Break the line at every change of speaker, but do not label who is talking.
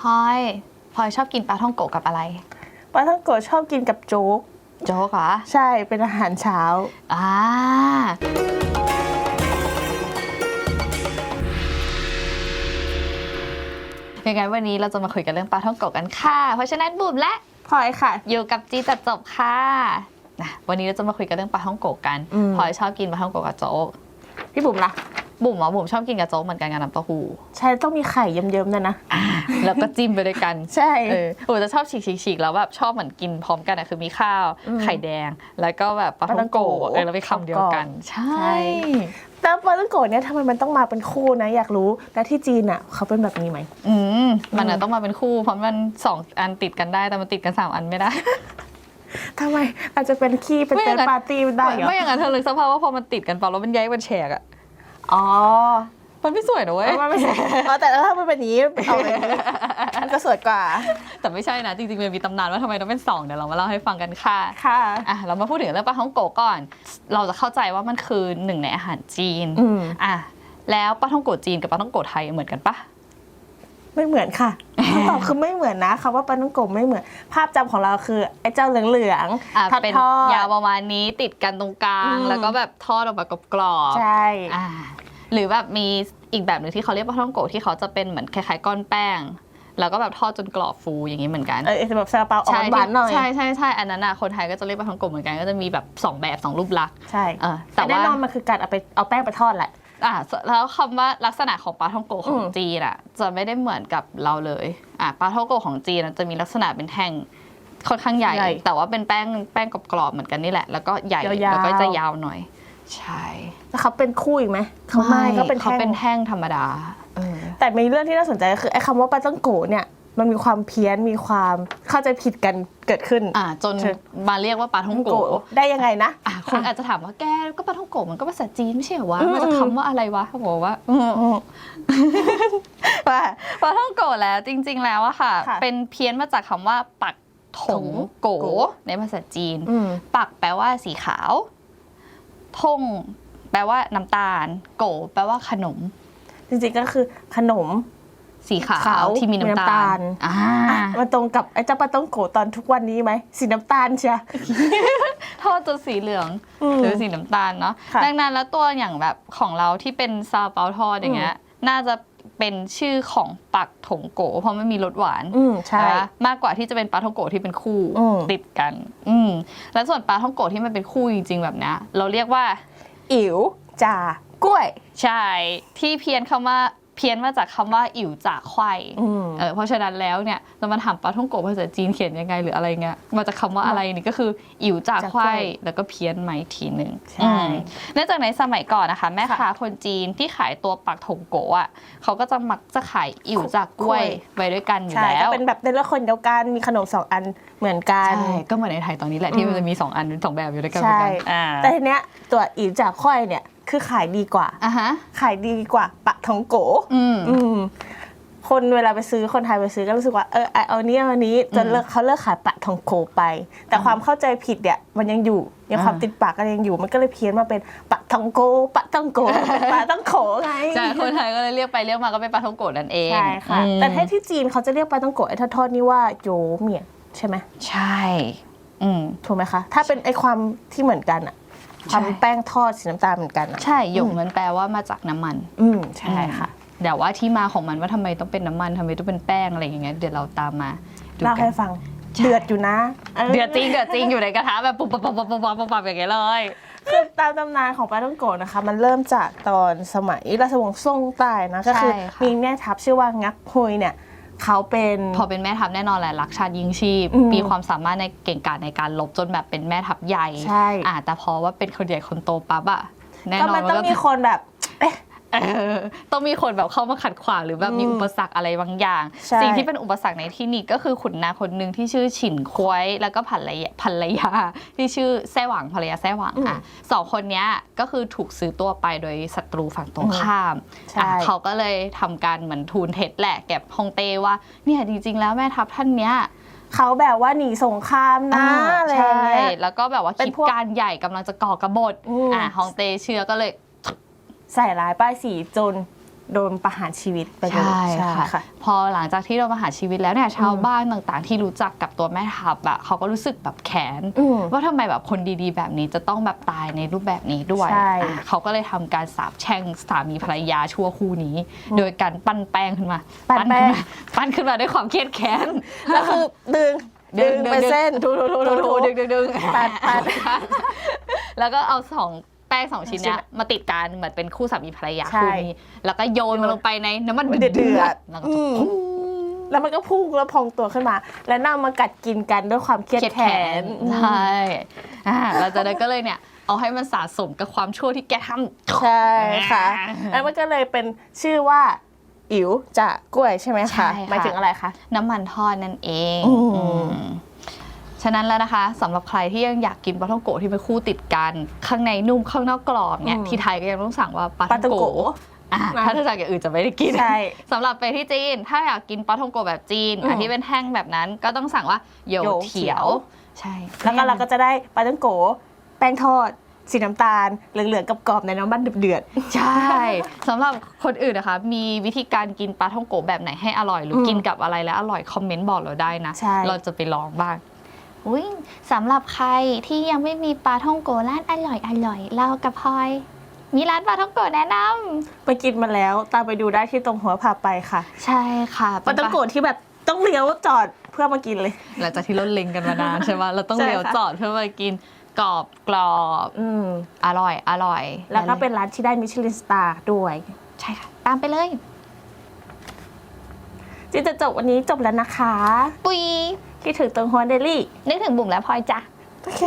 พลอยพลอยชอบกินปลาท่องโกะกับอะไร
ปลาท่องโกะชอบกินกับโจ๊ก
โจ๊กเหรอ
ใช่เป็นอาหารเช้า
อ่า ยังไงวันนี้เราจะมาคุยกันเรื่องปลาท่องโกะกันค่ะ เพราะฉะนั้นบุ๋มและ
พลอยค่ะ
อยู่กับจีตัดจบค่ะนะวันนี้เราจะมาคุยกันเรื่องปลาท่องโกะกัน
อืม
พลอยชอบกินปลาท่องโกะกับโจ๊ก
พี่บุ๋มล่ะ
บุ๋มอะบุ๋มชอบกินกับโจ๊กเหมือนกันกับน้ำเต้าหู้
ใช่ต้องมีไข่เยิ้มๆนะนะ
แล้วก็จิ้มไปด้วยกัน
ใช่
เออโอ้จะชอบฉีกๆๆแล้วแบบชอบเหมือนกินพร้อมกันอะคือมีข้าว
อืม
ไข่แดง แล้วก็แบบปลาท่องโกะ
ปลาท่องโกะ
เออแล้วไปคำเดียวกันใช่
ใช่แต่ปลาท่องโกะเนี่ยทำไมมันต้องมาเป็นคู่นะ อยากรู้แล้วที่จีนอะเขาเป็นแบบนี้ไหม
อืมมันอะ
อืม
ต้องมาเป็นคู่เพราะมันสองอันติดกันได้แต่มันติดกันสามอันไม่ได้
ทำไมอาจจะเป็นขี้เป็น
ไม่อ
เต้
ย่างนั้น
ปาร์ตี้ได้เหรอ
ไม่อย่างนั้นเธอเลยสภาพว่าพอมันติดกันเปล่าแล้วมันย้ายมันแฉกอะ
อ๋อ
มันไม่สวยนะเว้ย
เอามาไม่ใช่อ๋อแต่ถ้ามันเป็นอย่างนี้เอาแบบนี้มันก็สวยกว่า
แต่ไม่ใช่นะจริงๆมันมีตำนานว่าทำไมต้องเป็นสองเดี๋ยวเรามาเล่าให้ฟังกันค่ะ
ค่ะ
อะเรามาพูดถึงเรื่องปลาท่องโกะก่อน เราจะเข้าใจว่ามันคือหนึ่งในอาหารจีน
อืม
อะแล้วปลาท่องโกะจีนกับปลาท่องโกะไทยเหมือนกันปะ
ไม่เหมือนค่ะคำตอบคือไม่เหมือนนะคำว่าปลาท่องโกะไม่เหมือน ภาพจำของเราคือไอ้เจ้าเหลือง
อะ
ๆทอด
เป็น
ทอด
ยาวประมาณนี้ติดกันตรงกลาง
อืม
แล้วก็แบบทอดออกมากรอบๆ
ใช่
อ่าหรือแบบมีอีกแบบหนึ่งที่เขาเรียกปลาท่องโกะที่เขาจะเป็นเหมือนคล้ายๆก้อนแป้ง แล้วก็แบบทอดจนกรอบฟูอย่างนี้เหมือนกัน
เออแบบซาลาเปาออกหวานๆหน่อย
ใช่ใช่ใช่อันนั้นอะคนไทยก็จะเรียกปลาท่องโกะเหมือนกันก็จะมีแบบสองแบบสองรูปลักษณ์
ใช่
เออแต่
แต่แน่
ว่าน
อนมันคือการเอาไปเอาแป้งไปทอดแหละ
อะแล้วคำว่าลักษณะของปลาท่องโกะของ
อืม
จีนอะ จะไม่ได้เหมือนกับเราเลยอะปลาท่องโกะของจีนอะจะมีลักษณะเป็นแท่งค่อนข้างใหญ่แต่ว่าเป็นแป้งแป้งกรอบๆเหมือนกันนี่แหละ แล้วก็ใหญ่
ยาวๆ
แล้วก็จะยาวหน่อย ใช่
แล้วเขาเป็นคู่อีกไหมเขาไม่เขาเป็น
เขา
แท่ง
เป็นแท่งธรรมดาเออ
แต่มีเรื่องที่น่าสนใจก็คือไอ้คำว่าปลาต้องโกะเนี่ย มันมีความเพี้ยนมีความเข้าใจผิดกันเกิดขึ้น
อ่าจน
เชิญ
มาเรียกว่าปลาท่องโกะ
ได้ยังไงนะ
อะคนอาจจะถามว่าแกก็ปลาท่องโกะมันก็ภาษาจีนไม่ใช่เหรอวะ
อืม
มันจะคำว่าอะไรวะเขาบอกว่าอืม
อืม
ปลาปลาท่องโกะแล้วจริง ๆ แล้วอะค่ะ
ค่ะ
เป็นเพี้ยนมาจากคำว่าปักถงโก
โก
ในภาษาจีน
อืม
ปักแปลว่าสีขาวทงแปลว่าน้ำตาล โกแปลว่าขนม
จริงๆก็คือขนม
สีขา
ขาวว
ที่มีน้ำ
มีน้ำ
ตา
ตา
ล
ล
อ่า
อะมันตรงกับไอ้เจ้าปลาต้องโกะตอนทุกวันนี้ไหมสีน้ำตาลเชีย
ทอดจนสีเหลือง
อืม
หรือสีน้ำตาลเนาะ
ค่ะ
ดังนั้นแล้วตัวอย่างแบบของเราที่เป็นซาเปาทอดอย่างเงี้ยน่าจะเป็นชื่อของปักถงโก เพราะมันมีรสหวาน
อืมใช่
นะคะมากกว่าที่จะเป็นปลาท่องโกะที่เป็นคู่
อืม
ติดกัน อืมแล้วส่วนปลาท่องโกะที่มันเป็นคู่จริงๆแบบเนี้ยเราเรียกว่า
อิ๋วจ่ากล้วย
ใช่ ที่เพี้ยนคำว่า เพี้ยนมาจากคำว่าอิ๋วจ่าไข่
อืม
เออเพราะฉะนั้นแล้วเนี่ยเรามาถามปลาท่องโกะภาษาจีนเขียนยังไงหรืออะไรเงี้ยมาจากคำว่าอะไรนี่ก็คืออิ๋วจ่าไข่แล้วก็เพี้ยนใหม่ทีหนึ่ง
ใช่
อืม เนื่องจากในสมัยก่อนนะคะ แม่
ค่ะ
ค้าคนจีนที่ขายตัวปักถงโกะอะเขาก็จะมักจะขายอิ๋วจากกล้วย
กล้วย
ไว้ด้วยกันอยู่
ใช่
แล้
ก็
ว
เป็นแบบในละคนเดียวกันมีขนมสองอันเหมือนกัน
ใช่ก็เหมือนในไทยตอนนี้แหละที่มันจะมีสองอันสองแบบอยู่ด้วยกันเหมือนกัน
ใช่
อ่า
แต่ทีเนี้ยตัวอิ๋วจ่าค่อยเนี่ย คือขายดีกว่า
อะฮะ
ขายดีกว่าปะทองโก
อืม
อืมคนเวลาไปซื้อคนไทยไปซื้อก็รู้สึกว่าเออเอานี้เอานี้จนเลิกเขาเลิกขายปะทองโกไป แต่ความเข้าใจผิดเนี่ยมันยังอยู่ยังความ
อ่า
ติดปากก็ยังอยู่ มันก็เลยเพี้ยนมาเป็นปะทองโก ปะทองโกปะทองโขไง
ใช่คนไทยก็เลยเรียกไปเรียกมาก็เป็นปลาท่องโกะนั่นเอง
ใช่ค่ะ
อืม
แต่ถ้าที่จีนเขาจะเรียกปลาทองโกไอ้ทอดๆนี่ว่าโยเมียใช่ไหม
ใช่ อืม
ถูกไหมคะ ถ้าเป็นไอ้ความที่เหมือนกันอะ ความ
ใช่
แป้งทอดสีน้ำตาลเหมือนกันอะ
ใช่หยกมันแปลว่ามาจากน้ำมัน
อืมใช่ค่ะ
แต่ว่าที่มาของมันว่าทำไมต้องเป็นน้ำมันทำไมต้องเป็นแป้งอะไรอย่างเงี้ยเดี๋ยวเราตามมาดู
เล่า
กั
ให้
น
ฟัง
ใช่
เดือดอยู่นะ
เดือดจริงเดือดจริงอยู่ในกระทะแบบปุ๊บปั๊บปุ๊บปั๊บปุ๊บปั๊บปุ๊บปั๊บอย่างเงี้ยเลย
คือตามตำนานของปลาท่องโกะนะคะ มันเริ่มจากตอนสมัยราชวงศ์ซ่งใต้นะก็คือ
ใช่ค่ะ
มีแม่ทัพชื่อว่างักฮุยเนี่ย เขาเป็น
พอเป็นแม่ทัพแน่นอนแหละรักชาติยิ่งชีพ
อืม
มีความสามารถในเก่งกาจในการลบจนแบบเป็นแม่ทัพใหญ่
ใช่
อ่าแต่พอว่าเป็นคนใหญ่คนโตปั๊บอะแน่
ก็
นอน
มัน
มัน
ต้อง
ก็
มีคนแบบ เอ๊ะ
เออต้องมีคนแบบเข้ามาขัดขวางหรือแบบมี
อืม
อุปสรรคอะไรบางอย่าง
ใช่
สิ่งที่เป็นอุปสรรคในที่นี้ก็คือขุนนางคนหนึ่งที่ชื่อฉินควยแล้วก็ภรรยาภรรยาที่ชื่อแซ่หวังภรรยาแซ่หวังอะสองคนเนี้ยก็คือถูกซื้อตัวไปโดยศัตรูฝั่งตรงข้าม
ใช่
อะเขาก็เลยทำการเหมือนทูลเท็จแหละแก่ฮองเต้ว่าเนี่ยจริง ๆ แล้วแม่ทัพท่านเนี้ย
เขาแบบว่าหนีสงครามนะอะไรอย่างเงี้ย
ใช่แล้วก็แบบว่า
เป็น
คิด
พวก
การใหญ่กำลังจะก่อกบฏ
อืม
อะฮองเต้เชื่อก็เลย
ใส่ร้ายป้ายสีจนโดนประหารชีวิตไปเลย
ใช่ค่ะ พอหลังจากที่เรามาหาชีวิตแล้วเนี่ยชาวบ้านต่างๆ ที่รู้จักกับตัวแม่ทัพอะเขาก็รู้สึกแบบแค้น
อืม
ว่าทำไมแบบคนดีๆ แบบนี้จะต้องแบบตายในรูปแบบนี้ด้วย
ใช่
อะเขาก็เลยทำการสาบแช่งสามีภรรยาชั่วคู่นี้ โดยการปั้นแป้งขึ้นมา
ปั้นแป้ง
ขึ้นมาปั้นขึ้นมาด้วยความเครียดแค้น
แล้วคือดึง
ดึ
ดึ
ง
ง
ดึง
ไปเส้นถูถูถูถูถู
ดึงดึงดึง
ปัดปัด
แล้วก็เอาสอง แป้งสองชิ้นเนี้ย
ชิ้น
มาติดกันเหมือนเป็นคู่สามีภรรยา
ใช่
คู่นี้แล้วก็โยนมันลงไปในน้ำมัน
เดื
เดื
อ
อ
ด
ด
ๆ
ๆแล้วก็
อื
จะ
ม
พุ่ง
แล้วมันก็พุ่งแล้วพองตัวขึ้นมา แล้วนำมากัดกินกันด้วยความเครียด
เครียด
แข
แค้
น
นใช่อ่าเราจะได้ก็เลยเนี่ย เอาให้มันสะสมกับความชั่วที่แกทำ
ใช่ค่ะแล้วมันก็เลยเป็นชื่อว่าอิ๋วจากกล้วยใช่ไหม
ใช่
คะ
ค่ะ
หมายถึงอะไรคะ
น้ำมันทอดนั่นเอง
อืม
อืม ฉะนั้นแล้วนะคะสำหรับใครที่ยังอยากกินปลาท่องโกะที่เป็นคู่ติดกัน ข้างในนุ่มข้างนอกกรอบเนี่ย
อืม
ที่ไทยก็ยังต้องสั่งว่าปลา
ปลา
ท่
ท่
อ
องง
โกะ
โกะ
อะ
นะ
ถ้าจะสั่งอย่างอื่นจะไม่ได้กิน
ใช่
สำหรับไปที่จีน ถ้าอยากกินปลาท่องโกะแบบจีน
อืม
อันที่เป็นแท่งแบบนั้นก็ต้องสั่งว่าโย
โยเขี
เขีย
ยวว
ใช่
แล้วก็เราก็จะได้ปลาตังโกแป้งทอด สีน้ำตาล เหลืองๆกับกรอบๆในน้ำมันเดือด
ใช่สำหรับคนอื่นนะคะ มีวิธีการกินปลาท่องโกะแบบไหนให้อร่อย หรืออ
ม
กินกับอะไรแล้วอร่อยคอมเมนต์บอกเราได้นะ
ใช่
เราจะไปลองบ้าง อุ้ยสำหรับใครที่ยังไม่มีปลาท่องโกะร้านอร่อยอร่อยเรากับพลอย มีร้านปลาท่องโกะแนะน
ๆไปกินมาแล้วตามไปดูได้ที่ตรงหัวพาไปค่ะำ
ใช่ค่ะ
ปลาตังโกที่แบบต้องเลี้ยวจอดเพื่อมากินเลย
หลังจากที่เราเล็งกันมานาน ใช่ไหมเราต้อง
ใช่
เลี้ยว
ค่ะ
จอดเพื่อมากินกรอบกรอบ
อืม
อร่อยอร่อย
แล้วก็เป็นร้านที่ได้มิชลินสตาร์ด้วย
ใช่ค่ะ ตามไปเลย
จินจะจบวันนี้จบแล้วนะคะ
ปุย
คิดถึงตรงหัวเดลี่
นึกถึงบุ๋มและพลอยจ้ะ
โอเค